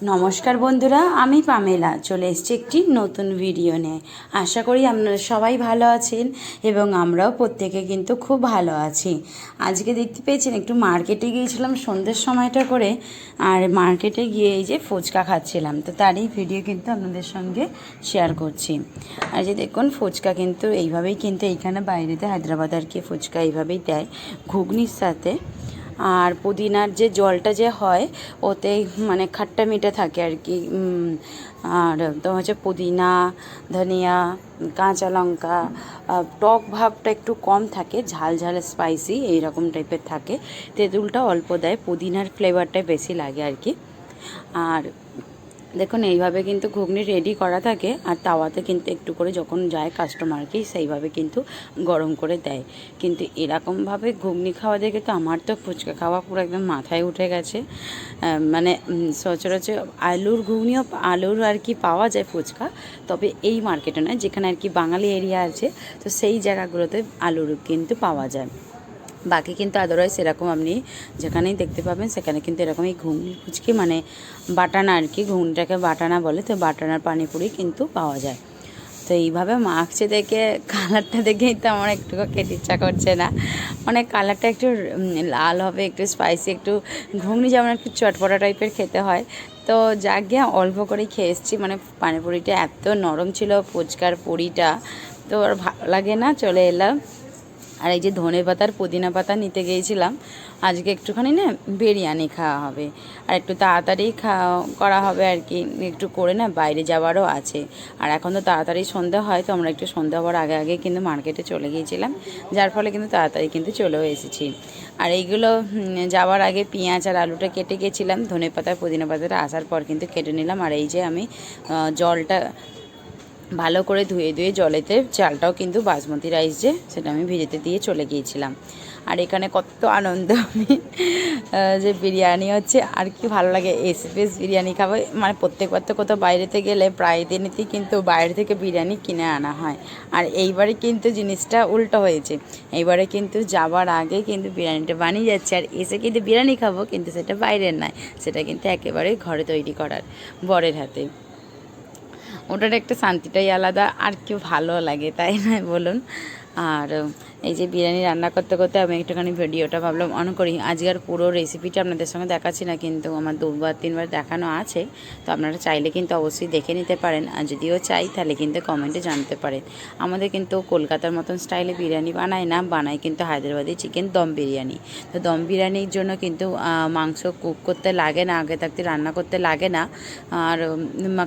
নমস্কার বন্ধুরা, আমি পামেলা। চলে এসেছি একটি নতুন ভিডিও নিয়ে। আশা করি আপনারা সবাই ভালো আছেন এবং আমরাও প্রত্যেকে কিন্তু খুব ভালো আছি। আজকে দেখতে পেয়েছেন, একটু মার্কেটে গিয়েছিলাম সন্ধ্যের সময়টা করে, আর মার্কেটে গিয়ে এই যে ফুচকা খাচ্ছিলাম। তো তারই ভিডিও কিন্তু আপনাদের সঙ্গে শেয়ার করছি। আর যে দেখুন, ফুচকা কিন্তু এইভাবেই কিন্তু এইখানে বাইরেতে হায়দ্রাবাদ আর কি ফুচকা এইভাবেই দেয়। ঘুগনির সাথে আর পুদিনার যে জলটা যে হয়, ওতে মানে খাট্টা মিঠে থাকে আর কি আর তো হচ্ছে পুদিনা, ধনিয়া, কাঁচা লঙ্কা টক ভাবটা একটু কম থাকে, ঝাল ঝাল স্পাইসি এইরকম টাইপের থাকে। তেঁতুলটা অল্প দেয়, পুদিনার ফ্লেভারটাই বেশি লাগে আর কি। আর দেখুন, এইভাবে কিন্তু ঘুগনি রেডি করা থাকে আর তাওয়াতে কিন্তু একটু করে যখন যায় কাস্টমারকে সেইভাবে কিন্তু গরম করে দেয়। কিন্তু এরকমভাবে ঘুগনি খাওয়া দেখে তো আমার তো ফুচকা খাওয়া পুরো একদম মাথায় উঠে গেছে। মানে সচরাচর আলুর ঘুগনিও, আলুর আর কি পাওয়া যায় ফুচকা, তবে এই মার্কেটে নয়, যেখানে আর কি বাঙালি এরিয়া আছে, তো সেই জায়গাগুলোতে আলুর কিন্তু পাওয়া যায়। বাকি কিন্তু আদারওয়াইজ এরকম আপনি যেখানেই দেখতে পাবেন, সেখানে কিন্তু এরকম এই ঘুগনি ফুচকি মানে বাটানা আর কি ঘুগনিটাকে বাটানা বলে, তো বাটানার পানিপুরি কিন্তু পাওয়া যায়। তো এইভাবে মাখছে দেখে, কালারটা দেখেই তো আমার একটু খেতে ইচ্ছা করছে না। মানে কালারটা একটু লাল হবে, একটু স্পাইসি একটু ঘুগনি যেমন একটু চটপটা টাইপের খেতে হয়। তো যাক গিয়ে অল্প করেই খেয়ে এসেছি মানে পানিপুরিটা এত নরম ছিল ফুচকার পুরিটা, তো আর ভালো লাগে না, চলে এলাম। আর এই যে ধনে পাতার পুদিনা পাতা নিতে গিয়েছিলাম, আজকে একটুখানি না বিরিয়ানি খাওয়া হবে। আর একটু তাড়াতাড়ি খাওয়া করা হবে আর কি, একটু করে না বাইরে যাওয়ারও আছে। আর এখন তো তাড়াতাড়ি সন্ধ্যা হয়, তো আমরা একটু সন্ধ্যা হওয়ার আগে আগে কিন্তু মার্কেটে চলে গিয়েছিলাম। যার ফলে কিন্তু তাড়াতাড়ি কিন্তু চলেও এসেছি। আর এইগুলো যাওয়ার আগে পেঁয়াজ আর আলুটা কেটে গেছিলাম, ধনে পাতা পুদিনা পাতাটা আসার পর কিন্তু কেটে নিলাম। আর এই যে আমি জলটা ভালো করে ধুয়ে ধুয়ে জলেতে চালটাও কিন্তু বাসমতি রাইস যে, সেটা আমি ভেজেতে দিয়ে চলে গিয়েছিলাম। আর এখানে কত আনন্দ আমি যে বিরিয়ানি হচ্ছে, আর কি ভালো লাগে এসপিএস বিরিয়ানি খাব। মানে প্রত্যেকবার তো কোথাও বাইরেতে গেলে প্রায় দিনই কিন্তু বাইরে থেকে বিরিয়ানি কিনে আনা হয়। আর এইবারে কিন্তু জিনিসটা উল্টো হয়েছে। এইবারে কিন্তু যাওয়ার আগে কিন্তু বিরিয়ানিটা বানিয়ে যাচ্ছে, আর এসে কিন্তু বিরিয়ানি খাব, কিন্তু সেটা বাইরের নয়, সেটা কিন্তু একেবারে ঘরে তৈরি করার, বরের হাতে। ওটার একটা শান্তিটাই আলাদা আর কেউ ভালো লাগে তাই না? বলুন। আর এই যে বিরিয়ানি রান্না করতে করতে আমি একটুখানি ভিডিওটা ভাবলাম অন করি। আজকের পুরো রেসিপিটা আপনাদের সঙ্গে দেখাচ্ছি না, কিন্তু আমার দুবার, তিনবার দেখানো আছে। তো আপনারা চাইলে কিন্তু অবশ্যই দেখে নিতে পারেন। আর যদিও চাই, তাহলে কিন্তু কমেন্টে জানতে পারেন। আমাদের কিন্তু কলকাতার মতন স্টাইলে বিরিয়ানি বানায় না, বানায় কিন্তু হায়দ্রাবাদি চিকেন দম বিরিয়ানি। তো দম বিরিয়ানির জন্য কিন্তু মাংস কুক করতে লাগে না, আগে থাকতে রান্না করতে লাগে না। আর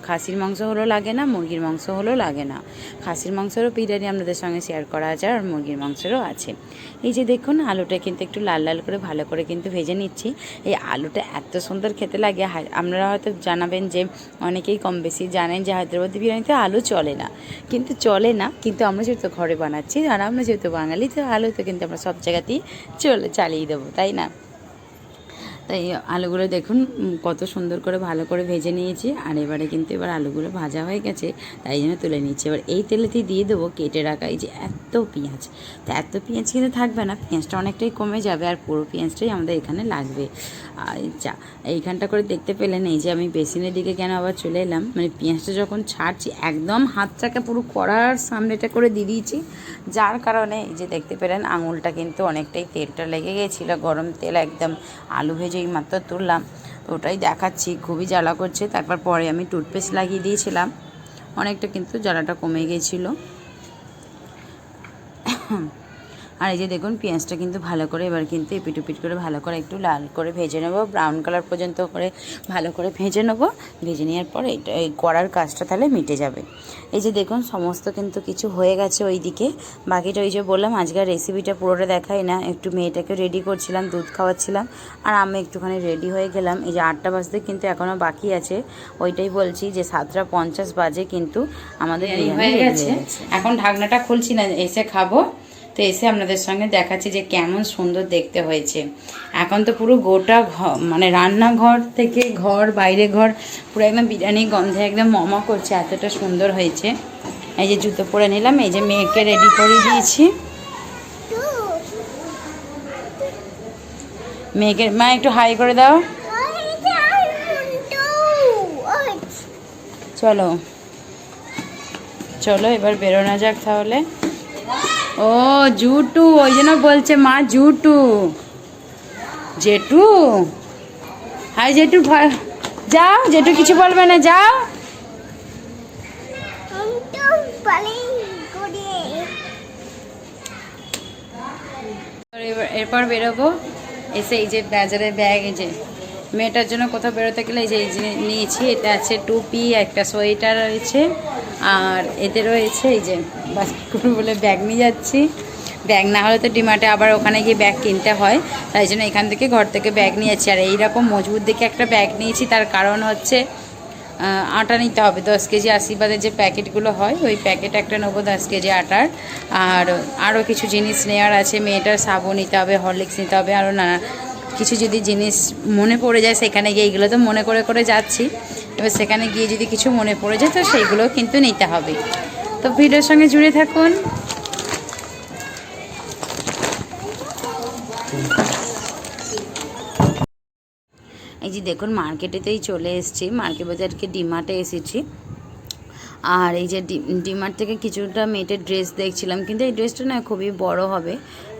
খাসির মাংস হলেও লাগে না, মুরগির মাংস হলেও লাগে না। খাসির মাংসেরও বিরিয়ানি আপনাদের সঙ্গে শেয়ার করা আছে আর মুরগির মাংসেরও আছে। এই যে দেখুন, আলুটা কিন্তু একটু লাল লাল করে ভালো করে কিন্তু ভেজে নিচ্ছি। এই আলুটা এত সুন্দর খেতে লাগে আপনারা হয়তো জানাবেন যে অনেকেই কম বেশি জানেন যে হায়দ্রাবাদি বিরিয়ানিতে আলু চলে না। কিন্তু চলে না, কিন্তু আমরা যেহেতু ঘরে বানাচ্ছি আর আমরা যেহেতু বাঙালি, তো আলু তো কিন্তু আমরা সব জায়গাতেই চলে, চালিয়ে দেবো, তাই না? তাই আলুগুলো দেখুন কত সুন্দর করে ভালো করে ভেজে নিয়েছি। আর এবারে কিন্তু এবার আলুগুলো ভাজা হয়ে গেছে, তাই জন্য তুলে নিচ্ছি। এবার এই তেলেতেই দিয়ে দেবো কেটে রাখা এই যে এত পেঁয়াজ। তো এত পেঁয়াজ কিন্তু থাকবে না, পেঁয়াজটা অনেকটাই কমে যাবে আর পুরো পেঁয়াজটাই আমাদের এখানে লাগবে। আচ্ছা এইখানটা করে দেখতে পেলেন, এই যে আমি বেসিনের দিকে কেন আবার চলে এলাম? মানে পেঁয়াজটা যখন ছাড়ছি, একদম হাতটাকে পুরো কড়ার সামনেটা করে দিয়ে দিয়েছি। যার কারণে এই যে দেখতে পেলেন, আঙুলটা কিন্তু অনেকটাই তেলটা লেগে গেছিল, গরম তেল একদম আলু ভেজেই মাত্র তুললাম তো ওটাই দেখাচ্ছি। খুবই জ্বালা করছে। তারপর পরে আমি টুথপেস্ট লাগিয়ে দিয়েছিলাম। অনেকটা কিন্তু জ্বালাটা কমে গেছিল। আর এই যে দেখুন পেঁয়াজটা কিন্তু ভালো করে এবার কিন্তু এপিট উপিট করে ভালো করে একটু লাল করে ভেজে নেব। ব্রাউন কালার পর্যন্ত করে ভালো করে ভেজে নেব। ভেজে নেওয়ার পর এটা এই কড়ার কাজটা তাহলে মিটে যাবে। এই যে দেখুন সমস্ত কিন্তু কিছু হয়ে গেছে ওই দিকে বাকিটা ওই যে বললাম আজকের রেসিপিটা পুরোটা দেখাই না। একটু মেয়েটাকে রেডি করছিলাম দুধ খাওয়াচ্ছিলাম। আর আমি একটুখানি রেডি হয়ে গেলাম। এই যে আটটা বাজতে কিন্তু এখনও বাকি আছে। ওইটাই বলছি যে সাতটা পঞ্চাশ বাজে কিন্তু আমাদের হয়ে গেছে। এখন ঢাকনাটা খুলছি না এসে খাব। তো এসে আপনাদের সঙ্গে দেখাচ্ছি যে কেমন সুন্দর দেখতে হয়েছে। এখন তো পুরো গোটা মানে রান্নাঘর থেকে ঘর, বাইরে ঘর, পুরো একদম বিরিয়ানি গন্ধে একদম মমা করছে, এতটা সুন্দর হয়েছে। এই যে জুতো পরে নিলাম, এই যে মেয়েকে রেডি করে দিয়েছি। মেয়েকে মা, একটু হাই করে দাও। চলো। চলো, এবার বেরোনো যাক তাহলে। ও, জুটু, ওই জন্য বলছে মা জুটু। জেঠু? হাই ভয়- যাও জেটু কিছু বলবে না, যাও। এরপর বেরোবো, এসে এই যে বাজারের ব্যাগ, এই যে মেয়েটার জন্য কোথাও বেরোতে গেলে যে নিয়েছি, এটা আছে টুপি, একটা সোয়েটার রয়েছে, আর এতে রয়েছে এই যে বাস্কেটগুলো বলে ব্যাগ নিয়ে যাচ্ছি। ব্যাগ না হলে তো ডিমার্টে আবার ওখানে গিয়ে ব্যাগ কিনতে হয়, তাই জন্য এখান থেকে ঘর থেকে ব্যাগ নিয়েছি আর এইরকম মজবুত দেখে একটা ব্যাগ নিয়েছি, তার কারণ হচ্ছে আটা নিতে হবে, দশ কেজি আশীর্বাদের যে প্যাকেটগুলো হয়, ওই প্যাকেট একটা নেব দশ কেজি আটার। আর আরও কিছু জিনিস নেওয়ার আছে, মেয়েটার সাবু নিতে হবে, হরলিক্স নিতে হবে, আরও নানা কিছু যদি জিনিস মনে পড়ে যায় সেখানে গিয়ে এগুলো তো মনে করে করে যাচ্ছি। এবার সেখানে গিয়ে যদি কিছু মনে পড়ে যায় তো সেইগুলো কিন্তু নিতে হবে। তো ভিডিওর সঙ্গে জুড়ে থাকুন। এই যে দেখুন, মার্কেটেতেই চলে এসেছি। মার্কেট বাজারকে ডিমার্টে এসেছি। আর এই যে ডিমার্ট থেকে কিছুটা মেয়েটের ড্রেস দেখছিলাম। কিন্তু এই ড্রেসটা না খুবই বড় হবে।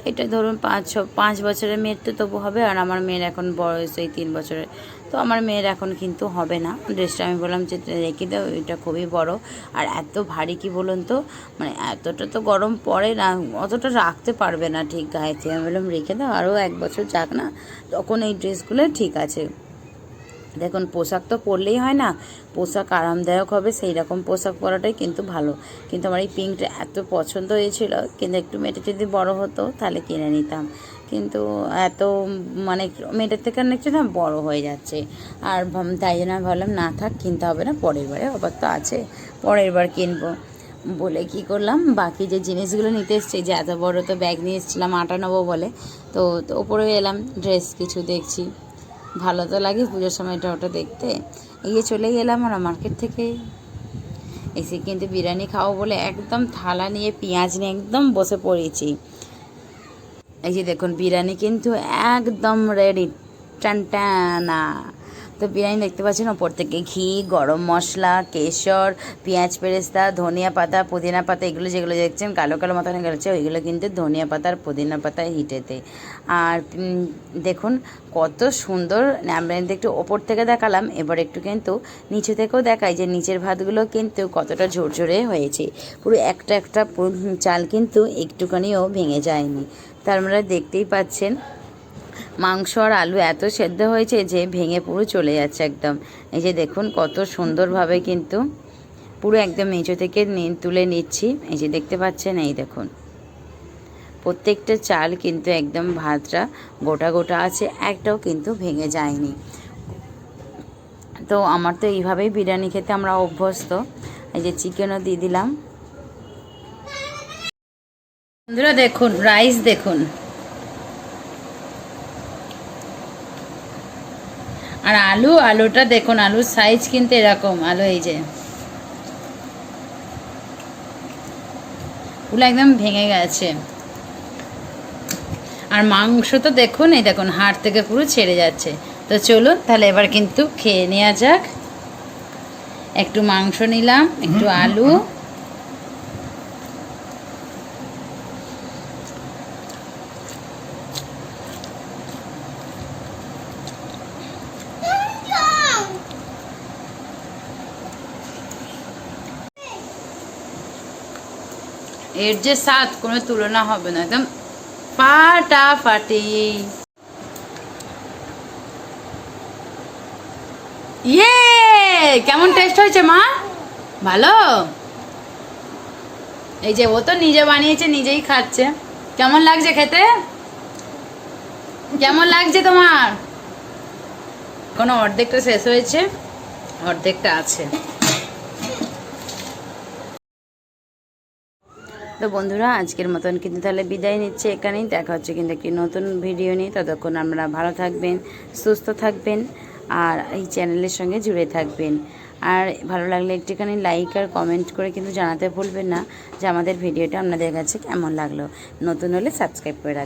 এটা ধরুন পাঁচ ছ, পাঁচ বছরের মেয়ের তো তবু হবে, আর আমার মেয়ের এখন বয়স এই তিন বছরের তো আমার মেয়ের এখন কিন্তু হবে না। ড্রেসটা আমি বললাম যে রেখে দাও, এটা খুবই বড়। আর এত ভারী কি বলুন তো? মানে এতটা তো গরম পড়ে না, অতটা রাখতে পারবে না ঠিক গায়েতে আমি বললাম, রেখে দাও, আরও এক বছর যাক না। তখন এই ড্রেসগুলো ঠিক আছে। দেখুন, পোশাক তো পরলেই হয় না। পোশাক আরামদায়ক হবে সেই রকম পোশাক পরাটাই কিন্তু ভালো। কিন্তু আমার এই পিঙ্কটা এত পছন্দ হয়েছিল, কিন্তু একটু মেয়েটা যদি বড় হতো, তাহলে কিনে নিতাম। কিন্তু এত মানে মেয়েটার থেকে অনেকটা না বড় হয়ে যাচ্ছে। আর তাই জন্য ভাবলাম, না থাক, কিনতে হবে না, পরের বারে আবার তো আছে, পরের বার কিনবো। বলে কি করলাম, বাকি যে জিনিসগুলো নিতে এসছি, যে এত বড় তো ব্যাগ নিয়ে এসেছিলাম, আটা নেব বলে, তো তো ওপরে এলাম ড্রেস কিছু দেখছি। ভালো তো লাগে পুজোর সময়টা ওটা দেখতে। এগিয়ে চলে গেলাম আমরা মার্কেট থেকে। এসে কিন্তু বিরিয়ানি খাও বলে একদম থালা নিয়ে, পেঁয়াজ নিয়ে একদম বসে পড়েছি। এই যে দেখুন, বিরিয়ানি কিন্তু একদম রেডি টানটানা তো বিরিয়ানি দেখতে পাচ্ছেন, ওপর থেকে ঘি, গরম মশলা, কেশর, পেঁয়াজ পেরেস্তা, ধনিয়া পাতা, পুদিনা পাতা, এগুলো যেগুলো দেখছেন, কালো কালো মতন গেছে, ওইগুলো কিন্তু ধনিয়া পাতা আর পুদিনা পাতা হিটেতে। আর দেখুন কত সুন্দর আমরা একটু ওপর থেকে দেখালাম, এবার একটু কিন্তু নিচে থেকেও দেখাই যে নিচের ভাতগুলো কিন্তু কতটা ঝরঝরে হয়েছে। পুরো একটা একটা চাল কিন্তু একটুখানিও ভেঙে যায়নি। তার মানে দেখতেই পাচ্ছেন মাংস আর আলু এত সেদ্ধ হয়েছে যে ভেঙে পুরো চলে যাচ্ছে একদম। এই যে দেখুন কত সুন্দরভাবে কিন্তু পুরো একদম মেঁচো থেকে তুলে নিচ্ছি। এই যে দেখতে পাচ্ছেন, এই দেখুন। প্রত্যেকটা চাল কিন্তু একদম ভাতটা গোটা গোটা আছে, একটাও কিন্তু ভেঙে যায়নি। তো আমার তো এইভাবেই বিরিয়ানি খেতে আমরা অভ্যস্ত। এই যে চিকেনও দিয়ে দিলাম। বন্ধুরা দেখুন, রাইস দেখুন। আর আলু আলুটা দেখুন আলুর সাইজ কিন্তু এরকম আলু এই যে। পুরো একদম ভেঙে গেছে। আর মাংস তো দেখুন এই দেখুন হাড় থেকে পুরো ছেড়ে যাচ্ছে। তো চলুন তাহলে এবার কিন্তু খেয়ে নেওয়া যাক। একটু মাংস নিলাম একটু আলু। এর যে স্বাদ, কোনো তুলনা হবে না। একদম ফাটাফাটি। ইয়ে! কেমন টেস্ট হয়েছে মা? ভালো? এই যে, ও তো নিজে বানিয়েছে, নিজেই খাচ্ছে। কেমন লাগছে খেতে? কেমন লাগছে তোমার? কোনো অর্ধেকটা শেষ হয়েছে, অর্ধেকটা আছে। তো বন্ধুরা, আজকের মতন কিন্তু তাহলে বিদায় নিচ্ছে এখানেই। দেখা হচ্ছে কিন্তু একটি নতুন ভিডিও নিয়ে। ততক্ষণ আমরা ভালো থাকবেন, সুস্থ থাকবেন, আর এই চ্যানেলের সঙ্গে জুড়ে থাকবেন। আর ভালো লাগলে একটুখানি লাইক আর কমেন্ট করে কিন্তু জানাতে ভুলবেন না যে আমাদের ভিডিওটা আপনাদের কাছে কেমন লাগল। নতুন হলে সাবস্ক্রাইব করে রাখবেন।